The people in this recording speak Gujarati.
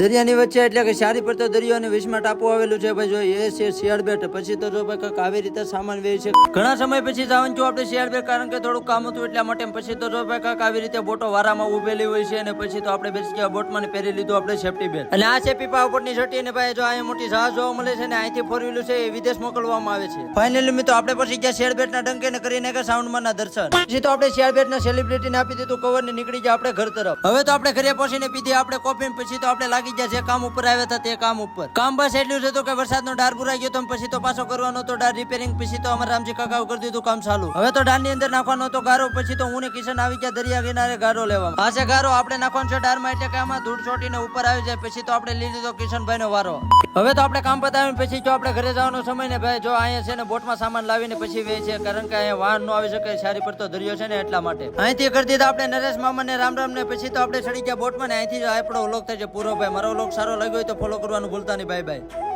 દરિયાની વચ્ચે એટલે કે સારી પર તો દરિયો અને વિસ્મા ટાપુ આવેલું છે ભાઈ, જો એ છે શિયાળ બેટ પછી તો જો ભાઈ કંઈક આવી રીતે સામાન વેચ છે. ઘણા સમય પછી જવાનું છું આપણે શિયાળ બેટ કારણ કે થોડું કામ હતું એટલા માટે પછી તો જો ભાઈ કંઈક આવી રીતે બોટો વારામાં ઉભેલી હોય છે અને પછી તો આપણે બેસી ગયા બોટમાં ને પહેરી લીધું આપણે સેફટી બેટ અને આ છે પીપા ઉપરની છટી ને ભાઈ, જો અહીંયા મોટી જહાજ જોવા મળે છે ને અહીંથી ફોર વ્હીલર છે એ વિદેશ મોકલવામાં આવે છે. ફાઇનલી મિત્રો, આપણે પછી ગયા શેર બેટ ના ડંકે ને કરીને કે સાઉન્ડમાં ના દર્શન. પછી તો આપણે શિયાળ બેટ ના સેલિબ્રિટી ને આપી દીધું કવર ને નીકળી ગયા આપણે ઘર તરફ. હવે તો આપણે ઘરે પહોંચીને પીધી આપણે કોફી પછી તો આપણે લાગી ગયા જશે કામ ઉપર આવ્યા હતા તે કામ ઉપર. કામ બસ એટલું જ હતું કે વરસાદનો ડાર પુરાઈ ગયો તો પછી તો પાછો કરવાનો તો ડાર રિપેરિંગ પછી તો અમારા રામજી કાકા કરી દીધું કામ ચાલુ. હવે તો ડારની અંદર નાખવાનો હતો ગારો, પછી તો હું ને કિશન આવી ગયા દરિયા કિનારે ગારો લેવા આ છે ગારો, આપણે નાખવાનો છે ડારમાં એટલે કે આમાં ધૂળ ચોટીને ઉપર આવી જાય, પછી તો આપણે લઈ લીધો કિશનભાઈ નો વારો. હવે તો આપણે કામ પતાવીને પછી જો આપણે ઘરે જવાનો સમય ને ભાઈ, જો અહીંયા છે ને બોટમાં સામાન લાવીને પછી વે છે કારણ કે અહીંયા વાહન નો આવી શકે, સારી પડતો દરિયો છે ને એટલા માટે. અહીંથી કરી દીધા આપણે નરેશ મામા ને રામ રામ ને, પછી તો આપણે ચડી ગયા બોટમાં ને, અહીંથી આપણો ઓલોક થાય છે પૂરો ભાઈ મારો વ્લોગ સારો લાગ્યો હોય તો ફોલો કરવાનું ભૂલતા નહીં. Bye bye